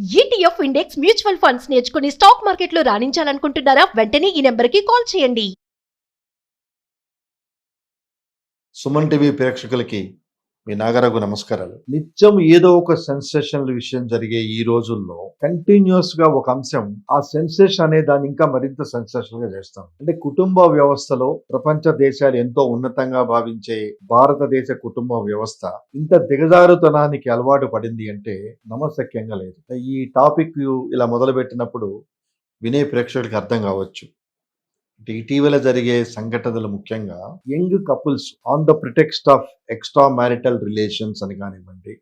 ETF index mutual funds నేర్చుకుని stock మార్కెట్లో రాణించాలనుకుంటున్నారా? వెంటనే ఈ నెంబర్కి కాల్ చేయండి. సుమన్ టీవీ ప్రేక్షకులకి మీ నాగరాకు నమస్కారాలు. నిత్యం ఏదో ఒక సెన్సేషనల్ విషయం జరిగే ఈ రోజుల్లో కంటిన్యూస్గా ఒక అంశం ఆ సెన్సేషన్ అనే దాన్ని ఇంకా మరింత సెన్సేషనల్గా చేస్తాం. అంటే కుటుంబ వ్యవస్థలో ప్రపంచ దేశాలు ఎంతో ఉన్నతంగా భావించే భారతదేశ కుటుంబ వ్యవస్థ ఇంత దిగజారుతనానికి అలవాటు పడింది అంటే నమశక్యంగా లేదు. ఈ టాపిక్ ఇలా మొదలు పెట్టినప్పుడు వినే ప్రేక్షకులకు అర్థం కావచ్చు. అంటే ఇటీవల జరిగే సంఘటనలు ముఖ్యంగా young couples on the pretext of extra marital relations అని కానివ్వండి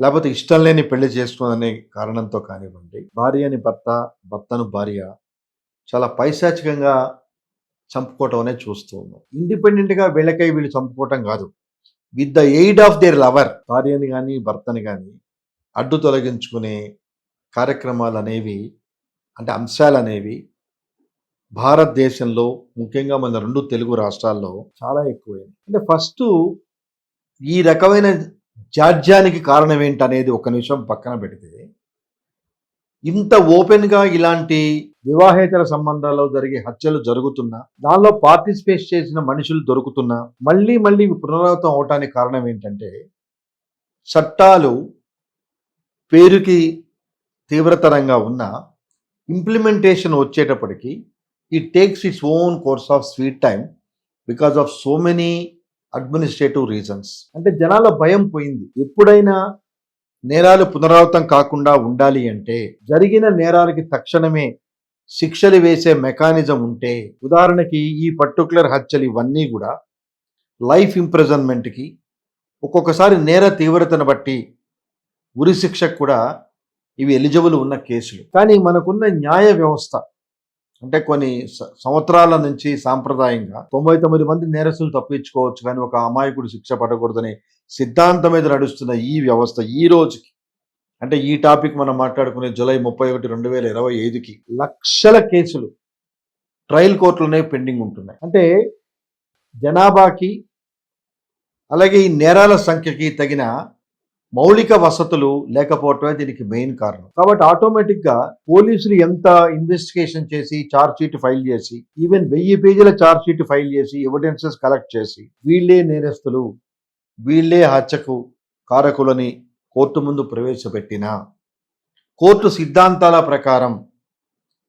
లేకపోతే ఇష్టం లేని పెళ్ళి చేసుకోదనే కారణంతో కానివ్వండి భార్యని భర్త భర్తను భార్య చాలా పైశాచికంగా చంపుకోవటం అనేది చూస్తూ ఉన్నాం. ఇండిపెండెంట్గా వీళ్ళకై వీళ్ళు చంపుకోవటం కాదు. With the aid of their lover భార్యని కానీ భర్తని కానీ అడ్డు తొలగించుకునే కార్యక్రమాలు అనేవి అంటే అంశాలు అనేవి భారతదేశంలో ముఖ్యంగా మన రెండు తెలుగు రాష్ట్రాల్లో చాలా ఎక్కువైంది. అంటే ఫస్ట్ ఈ రకమైన జాడ్యానికి కారణం ఏంటనేది ఒక నిమిషం పక్కన పెడితే ఇంత ఓపెన్గా ఇలాంటి వివాహేతర సంబంధాల్లో జరిగే హత్యలు జరుగుతున్నా దానిలో పార్టిసిపేట్ చేసిన మనుషులు దొరుకుతున్నా మళ్ళీ మళ్ళీ పునరావృతం అవటానికి కారణం ఏంటంటే చట్టాలు పేరుకి తీవ్రతరంగా ఉన్న ఇంప్లిమెంటేషన్ వచ్చేటప్పటికి it takes its own course of sweet time because of so many administrative reasons అంటే జనాల భయం పోయింది. ఎప్పుడైనా నేరాలు పునరావృతం కాకుండా ఉండాలి అంటే జరిగిన నేరాలకి తక్షణమే శిక్షలు వేసే మెకానిజం ఉంటే ఉదాహరణకి ఈ పర్టికులర్ హత్యలు ఇవన్నీ కూడా లైఫ్ ఇంప్రెజన్మెంట్కి ఒక్కొక్కసారి నేర తీవ్రతను బట్టి ఉరి శిక్షకు కూడా ఇవి ఎలిజిబుల్ ఉన్న కేసులు. కానీ మనకున్న న్యాయ వ్యవస్థ అంటే కొన్ని సంవత్సరాల నుంచి సాంప్రదాయంగా తొంభై తొమ్మిది మంది నేరస్తులు తప్పించుకోవచ్చు కానీ ఒక అమాయకుడు శిక్ష పడకూడదనే సిద్ధాంతం మీద నడుస్తున్న ఈ వ్యవస్థ ఈ రోజుకి అంటే ఈ టాపిక్ మనం మాట్లాడుకునే జూలై ముప్పై ఒకటి రెండు వేల ఇరవై ఐదుకి లక్షల కేసులు ట్రయల్ కోర్టులోనే పెండింగ్ ఉంటున్నాయి. అంటే జనాభాకి అలాగే ఈ నేరాల సంఖ్యకి తగిన మౌలిక వసతులు లేకపోవటమే దీనికి మెయిన్ కారణం. కాబట్టి ఆటోమేటిక్గా పోలీసులు ఎంత ఇన్వెస్టిగేషన్ చేసి చార్జ్ షీట్ ఫైల్ చేసి ఈవెన్ వెయ్యి పేజీల చార్జ్ షీట్ ఫైల్ చేసి ఎవిడెన్సెస్ కలెక్ట్ చేసి వీళ్ళే నేరస్తులు వీళ్ళే హత్యకు కారకులని కోర్టు ముందు ప్రవేశపెట్టిన కోర్టు సిద్ధాంతాల ప్రకారం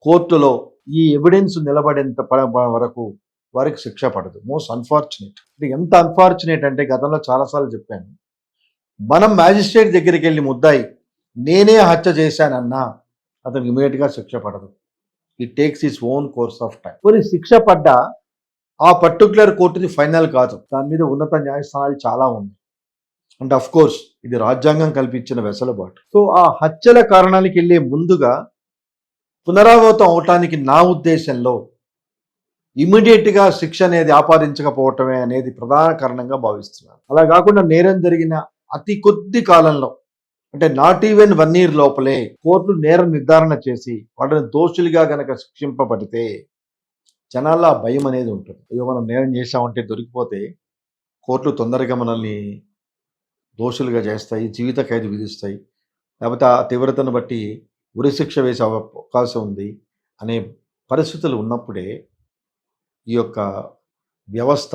కోర్టులో ఈ ఎవిడెన్స్ నిలబడేంత వరకు వారికి శిక్ష పడదు. మోస్ట్ అన్ఫార్చునేట్ ఇది ఎంత అన్ఫార్చునేట్ అంటే గతంలో చాలాసార్లు చెప్పాను. మనం మ్యాజిస్ట్రేట్ దగ్గరికి వెళ్ళి ముద్దాయి నేనే హత్య చేశానన్నా అతనికి ఇమీడియట్గా శిక్ష పడదు. It takes is own course of time కొన్ని శిక్ష పడ్డా? ఆ పర్టికులర్ కోర్టుది ఫైనల్ కాదు. దాని మీద ఉన్నత న్యాయస్థానాలు చాలా ఉన్నాయి. అండ్ అఫ్ కోర్స్ ఇది రాజ్యాంగం కల్పించిన వెసలుబాటు. సో ఆ హత్యల కారణానికి వెళ్ళే ముందుగా పునరావృతం అవటానికి నా ఉద్దేశంలో ఇమీడియట్గా శిక్ష అనేది ఆపాదించకపోవటమే అనేది ప్రధాన కారణంగా భావిస్తున్నాను అలా కాకుండా నేరం జరిగిన అతి కొద్ది కాలంలో అంటే నాట్ ఈవెన్ వన్ ఇయర్ లోపలే కోర్టులు నేరం నిర్ధారణ చేసి వాళ్ళని దోషులుగా గనక శిక్షింపబడితే జనాల్లో ఆ భయం అనేది ఉంటుంది. అయ్యో మనం నేరం చేశామంటే దొరికిపోతే కోర్టులు తొందరగా మనల్ని దోషులుగా చేస్తాయి జీవిత ఖైదు విధిస్తాయి. లేకపోతే ఆ తీవ్రతను బట్టి ఉరిశిక్ష వేసే అవ- అవకాశం ఉంది అనే పరిస్థితులు ఉన్నప్పుడే ఈ యొక్క వ్యవస్థ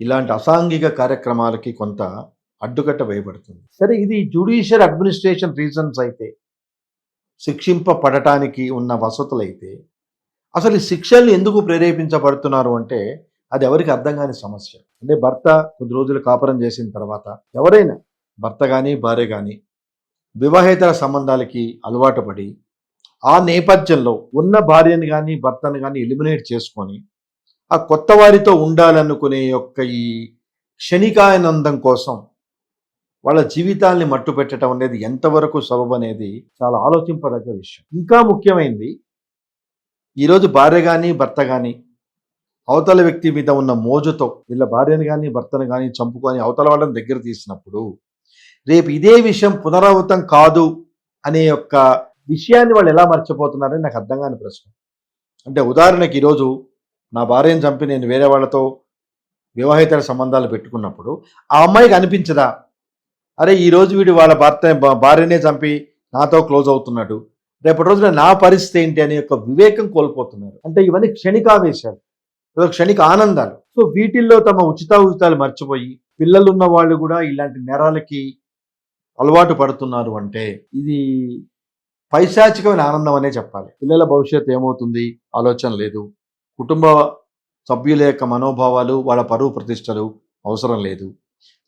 ఇలాంటి అసాంఘిక కార్యక్రమాలకి కొంత అడ్డుకట్ట వేయబడుతుంది. సరే ఇది జ్యుడిషియల్ అడ్మినిస్ట్రేషన్ రీజన్స్ అయితే శిక్షింపబడటానికి ఉన్న వసతులైతే అసలు ఈ శిక్షల్ని ఎందుకు ప్రేరేపించబడుతున్నారు అంటే అది ఎవరికి అర్థం కాని సమస్య. అంటే భర్త కొద్ది రోజులు కాపురం చేసిన తర్వాత ఎవరైనా భర్త కానీ భార్య కానీ వివాహేతర సంబంధాలకి అలవాటు పడి ఆ నేపథ్యంలో ఉన్న భార్యను కానీ భర్తను కానీ ఎలిమినేట్ చేసుకొని ఆ కొత్త వారితో ఉండాలనుకునే యొక్క ఈ క్షణికానందం కోసం వాళ్ళ జీవితాల్ని మట్టు పెట్టడం అనేది ఎంతవరకు సబబు అనేది చాలా ఆలోచింపదగ్గ విషయం. ఇంకా ముఖ్యమైనది ఈరోజు భార్య కానీ భర్త కానీ అవతల వ్యక్తి మీద ఉన్న మోజుతో వీళ్ళ భార్యను కానీ భర్తను కానీ చంపుకొని అవతల వాళ్ళని దగ్గర తీసినప్పుడు రేపు ఇదే విషయం పునరావృతం కాదు అనే యొక్క విషయాన్ని వాళ్ళు ఎలా మర్చిపోతున్నారని నాకు అర్థం కాని ప్రశ్న. అంటే ఉదాహరణకి ఈరోజు నా భార్యను చంపి నేను వేరే వాళ్ళతో వివాహేతర సంబంధాలు పెట్టుకున్నప్పుడు ఆ అమ్మాయికి అనిపించదా? అరే ఈ రోజు వీడు వాళ్ళ భర్త భార్యనే చంపి నాతో క్లోజ్ అవుతున్నాడు. రేపటి రోజున నా పరిస్థితి ఏంటి అనే యొక్క వివేకం కోల్పోతున్నారు. అంటే ఇవన్నీ క్షణికావేశాలు. క్షణిక ఆనందాలు. సో వీటిల్లో తమ ఉచిత ఉచితాలు మర్చిపోయి పిల్లలు ఉన్న వాళ్ళు కూడా ఇలాంటి నేరాలకి అలవాటు పడుతున్నారు అంటే ఇది పైశాచికమైన ఆనందం అనే చెప్పాలి. పిల్లల భవిష్యత్తు ఏమవుతుంది? ఆలోచన లేదు. కుటుంబ సభ్యుల యొక్క మనోభావాలు వాళ్ళ పరువు ప్రతిష్టలు అవసరం లేదు.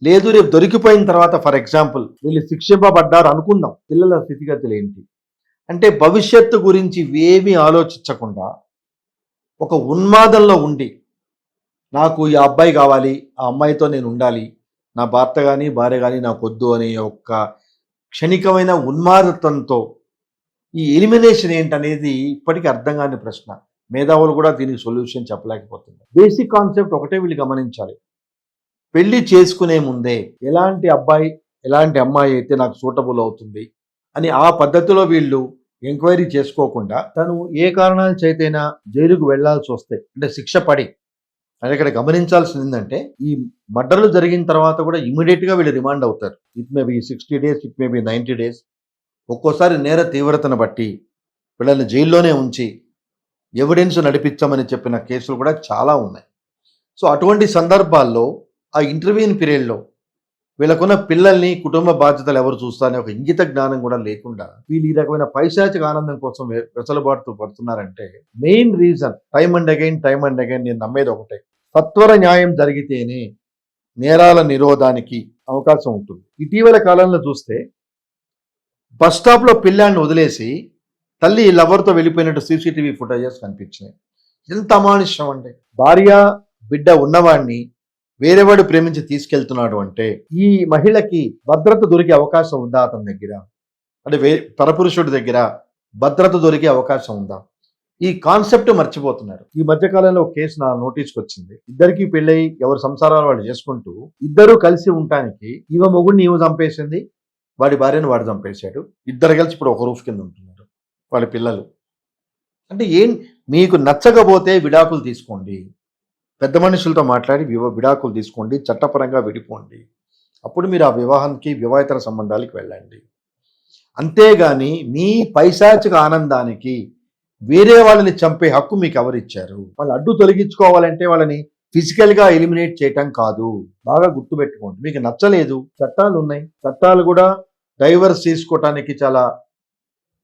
లేదు రేపు దొరికిపోయిన తర్వాత ఫర్ ఎగ్జాంపుల్ వీళ్ళు శిక్షింపబడ్డారు అనుకుందాం. పిల్లల స్థితిగతులు ఏంటి? అంటే భవిష్యత్తు గురించి ఏమీ ఆలోచించకుండా ఒక ఉన్మాదంలో ఉండి నాకు ఈ అబ్బాయి కావాలి ఆ అమ్మాయితో నేను ఉండాలి నా భర్త కానీ భార్య కానీ నాకు వద్దు అనే ఒక క్షణికమైన ఉన్మాదత్వంతో ఈ ఎలిమినేషన్ ఏంటనేది ఇప్పటికీ అర్థం కాని ప్రశ్న. మేధావులు కూడా దీనికి సొల్యూషన్ చెప్పలేకపోతున్నారు. బేసిక్ కాన్సెప్ట్ ఒకటే వీళ్ళు గమనించాలి. పెళ్ళి చేసుకునే ముందే ఎలాంటి అబ్బాయి ఎలాంటి అమ్మాయి అయితే నాకు సూటబుల్ అవుతుంది అని ఆ పద్ధతిలో వీళ్ళు ఎంక్వైరీ చేసుకోకుండా తను ఏ కారణాల చేతైనా జైలుకు వెళ్ళాల్సి వస్తే అంటే శిక్ష పడి అని ఇక్కడ గమనించాల్సింది ఏంటంటే ఈ మర్డర్లు జరిగిన తర్వాత కూడా ఇమీడియట్గా వీళ్ళు రిమాండ్ అవుతారు. It may be sixty days it may be ninety days ఒక్కోసారి నేర తీవ్రతను బట్టి వీళ్ళని జైల్లోనే ఉంచి ఎవిడెన్స్ నడిపించామని చెప్పిన కేసులు కూడా చాలా ఉన్నాయి. సో అటువంటి సందర్భాల్లో ఆ ఇంటర్వ్యూని పీరియడ్లో వీళ్ళకున్న పిల్లల్ని కుటుంబ బాధ్యతలు ఎవరు చూస్తారనే ఒక ఇంగిత జ్ఞానం కూడా లేకుండా వీళ్ళు ఈ రకమైన పైశాచిక ఆనందం కోసం వె- వెసలుబాటుతో పడుతున్నారంటే main reason time and again time and again నేను నమ్మేది ఒకటే. సత్వర న్యాయం జరిగితేనే నేరాల నిరోధానికి అవకాశం ఉంటుంది. ఇటీవల కాలంలో చూస్తే బస్ స్టాప్లో పిల్లాన్ని వదిలేసి తల్లి లవర్తో వెళ్ళిపోయినట్టు సీసీటీవీ ఫుటేజెస్ కనిపించినాయి. ఎంత అమానుష్యం అండి. భార్య బిడ్డ ఉన్నవాడిని వేరేవాడు ప్రేమించి తీసుకెళ్తున్నాడు అంటే ఈ మహిళకి భద్రత దొరికే అవకాశం ఉందా అతని దగ్గర? అంటే వే పరపురుషుడి దగ్గర భద్రత దొరికే అవకాశం ఉందా? ఈ కాన్సెప్ట్ మర్చిపోతున్నారు. ఈ మధ్యకాలంలో ఒక కేసు నా నోటీస్కి వచ్చింది ఇద్దరికి పెళ్ళై ఎవరి సంసారాలు వాళ్ళు చేసుకుంటూ ఇద్దరు కలిసి ఉండటానికి ఈవ మొగుడిని ఈమె చంపేసింది వాడి భార్యను వాడు చంపేశాడు. ఇద్దరు కలిసి ఇప్పుడు ఒక రూఫ్ కింద ఉంటున్నారు వాళ్ళ పిల్లలు. అంటే ఏం మీకు నచ్చకపోతే విడాకులు తీసుకోండి. పెద్ద మనుషులతో మాట్లాడి వివా విడాకులు తీసుకోండి చట్టపరంగా విడిపోండి. అప్పుడు మీరు ఆ వివాహానికి వివాహేతర సంబంధాలకి వెళ్ళండి. అంతేగాని మీ పైశాచిక ఆనందానికి వేరే వాళ్ళని చంపే హక్కు మీకు ఎవరిచ్చారు వాళ్ళు అడ్డు తొలగించుకోవాలంటే వాళ్ళని ఫిజికల్గా ఎలిమినేట్ చేయటం కాదు. బాగా గుర్తుపెట్టుకోండి. మీకు నచ్చలేదు. చట్టాలు ఉన్నాయి. చట్టాలు కూడా డైవర్స్ తీసుకోవటానికి చాలా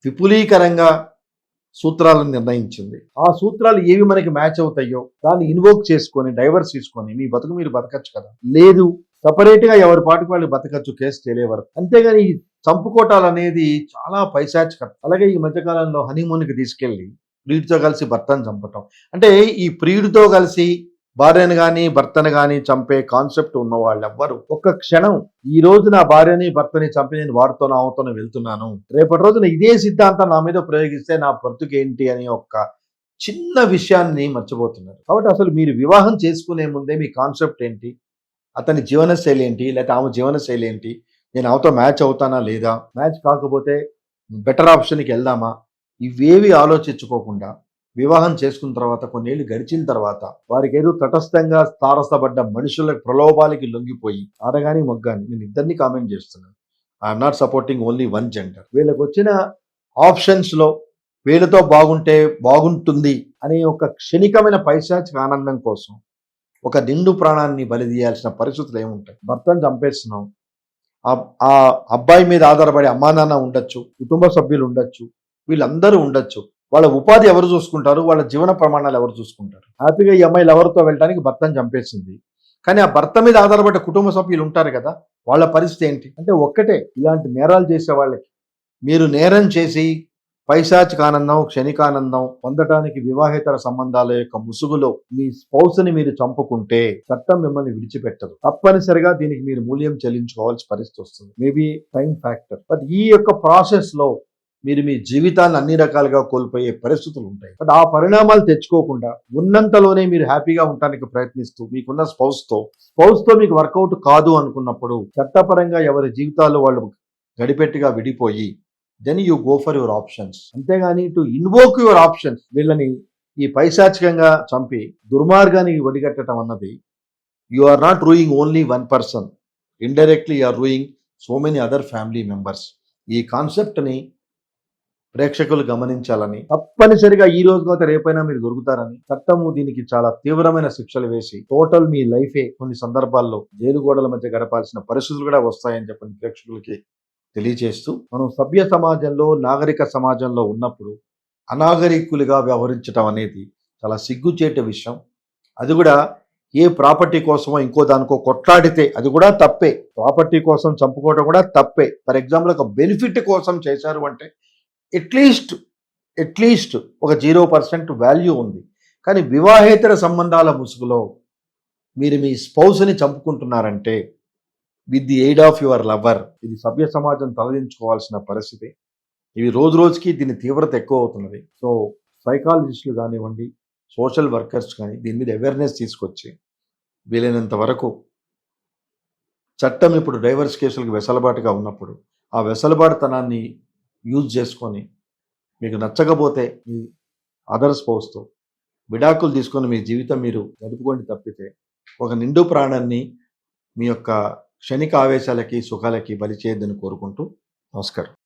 విపులీకరంగా సూత్రాలను నిర్ణయించింది. ఆ సూత్రాలు ఏవి మనకి మ్యాచ్ అవుతాయో దాన్ని ఇన్వోక్ చేసుకొని డైవర్స్ తీసుకొని మీ బతుకు మీరు బతకచ్చు కదా. లేదు సపరేట్గా ఎవరి పాటికి వాళ్ళు బతకచ్చు కేసు తెలియవరు అంతేగాని ఈ చంపుకోటాలు అనేది చాలా పైశాచికం. అలాగే ఈ మధ్యకాలంలో హనీమూన్కి తీసుకెళ్ళి ప్రియుడితో కలిసి భర్తను చంపటం. అంటే ఈ ప్రియుడితో కలిసి భార్యను కానీ భర్తను కానీ చంపే కాన్సెప్ట్ ఉన్న వాళ్ళు ఎవ్వరు ఒక్క క్షణం ఈ రోజు నా భార్యని భర్తని చంపి నేను వారితో ఆవుతోనే వెళ్తున్నాను. రేపటి రోజున ఇదే సిద్ధాంతం నా మీద ప్రయోగిస్తే నా బ్రతుకేంటి అని ఒక చిన్న విషయాన్ని మర్చిపోతున్నారు. కాబట్టి అసలు మీరు వివాహం చేసుకునే ముందే మీ కాన్సెప్ట్ ఏంటి? అతని జీవనశైలి ఏంటి? లేకపోతే ఆమె జీవనశైలి ఏంటి? నేను ఆమెతో మ్యాచ్ అవుతానా లేదా? మ్యాచ్ కాకపోతే బెటర్ ఆప్షన్కి వెళ్దామా? ఇవేవి ఆలోచించుకోకుండా వివాహం చేసుకున్న తర్వాత కొన్నేళ్ళు గడిచిన తర్వాత వారికి ఏదో తటస్థంగా తారసపడ్డ మనుషుల ప్రలోభాలకి లొంగిపోయి ఆడగాని మొగ్గాని నేను ఇద్దరిని కామెంట్ చేస్తున్నాను. I'm not supporting only one gender వీళ్ళకి వచ్చిన ఆప్షన్స్లో వీళ్ళతో బాగుంటే బాగుంటుంది అనే ఒక క్షణికమైన పైశాచిక ఆనందం కోసం ఒక నిండు ప్రాణాన్ని బలి తీయాల్సిన పరిస్థితులు ఏముంటాయి? భర్తను చంపేస్తున్నాం. ఆ- ఆ అబ్బాయి మీద ఆధారపడి అమ్మా నాన్న ఉండొచ్చు కుటుంబ సభ్యులు ఉండొచ్చు వీళ్ళందరూ ఉండొచ్చు. వాళ్ళ ఉపాధి ఎవరు చూసుకుంటారు? వాళ్ళ జీవన ప్రమాణాలు ఎవరు చూసుకుంటారు? హ్యాపీగా ఈ అమ్మాయి ఎవరితో వెళ్ళడానికి భర్తను చంపేసింది. కానీ ఆ భర్త మీద ఆధారపడ్డ కుటుంబ సభ్యులు ఉంటారు కదా వాళ్ళ పరిస్థితి ఏంటి? అంటే ఒక్కటే ఇలాంటి నేరాలు చేసే వాళ్ళకి మీరు నేరం చేసి పైశాచిక ఆనందం క్షణికానందం పొందటానికి వివాహేతర సంబంధాల యొక్క ముసుగులో మీ స్పౌస్ని మీరు చంపుకుంటే చట్టం మిమ్మల్ని విడిచిపెట్టదు. తప్పనిసరిగా దీనికి మీరు మూల్యం చెల్లించుకోవాల్సిన పరిస్థితి వస్తుంది. Maybe time factor. బట్ ఈ యొక్క ప్రాసెస్లో మీరు మీ జీవితాన్ని అన్ని రకాలుగా కోల్పోయే పరిస్థితులు ఉంటాయి. బట్ ఆ పరిణామాలు తెచ్చుకోకుండా ఉన్నంతలోనే మీరు హ్యాపీగా ఉండటానికి ప్రయత్నిస్తూ మీకున్న స్పౌస్తో స్పౌస్తో మీకు వర్కౌట్ కాదు అనుకున్నప్పుడు చట్టపరంగా ఎవరి జీవితాలు వాళ్ళు గడిపెట్టుగా విడిపోయి then you go for your options అంతేగాని టు ఇన్వోక్ యువర్ ఆప్షన్స్ వీళ్ళని ఈ పైశాచికంగా చంపి దుర్మార్గానికి వడిగట్టడం అన్నది you are not ruining only one person indirectly you are ruining so many other family members ఈ కాన్సెప్ట్ని ప్రేక్షకులు గమనించాలని తప్పనిసరిగా ఈ రోజు కాకపోతే రేపైనా మీరు దొరుకుతారని చట్టము దీనికి చాలా తీవ్రమైన శిక్షలు వేసి టోటల్ మీ లైఫే కొన్ని సందర్భాల్లో జైలు గోడల మధ్య గడపాల్సిన పరిస్థితులు కూడా వస్తాయని చెప్పని ప్రేక్షకులకి తెలియజేస్తూ మనం సభ్య సమాజంలో నాగరిక సమాజంలో ఉన్నప్పుడు అనాగరికులుగా వ్యవహరించడం అనేది చాలా సిగ్గుచేట విషయం. అది కూడా ఏ ప్రాపర్టీ కోసమో ఇంకో దానికో కొట్లాడితే అది కూడా తప్పే. ప్రాపర్టీ కోసం చంపుకోవడం కూడా తప్పే. ఫర్ ఎగ్జాంపుల్ ఒక బెనిఫిట్ కోసం చేశారు అంటే అట్లీస్ట్ అట్లీస్ట్ ఒక జీరో పర్సెంట్ వాల్యూ ఉంది. కానీ వివాహేతర సంబంధాల ముసుగులో మీరు మీ స్పౌస్ని చంపుకుంటున్నారంటే with the aid of your lover ఇది సభ్య సమాజం తలదించుకోవాల్సిన పరిస్థితి. ఇవి రోజు రోజుకి దీని తీవ్రత ఎక్కువ అవుతున్నది. సో సైకాలజిస్టులు కానివ్వండి సోషల్ వర్కర్స్ కానీ దీని మీద అవేర్నెస్ తీసుకొచ్చి వీలైనంత వరకు చట్టం ఇప్పుడు డైవర్స్ కేసులకు వెసలుబాటుగా ఉన్నప్పుడు ఆ వెసలుబాటుతనాన్ని యూజ్ చేసుకొని మీకు నచ్చకపోతే మీ అదర్ స్పౌస్తో విడాకులు తీసుకొని మీ జీవితం మీరు గడుపుకొని తప్పితే ఒక నిండు ప్రాణాన్ని మీ యొక్క క్షణిక ఆవేశాలకి సుఖాలకి బలి చేయొద్దని కోరుకుంటూ నమస్కారం.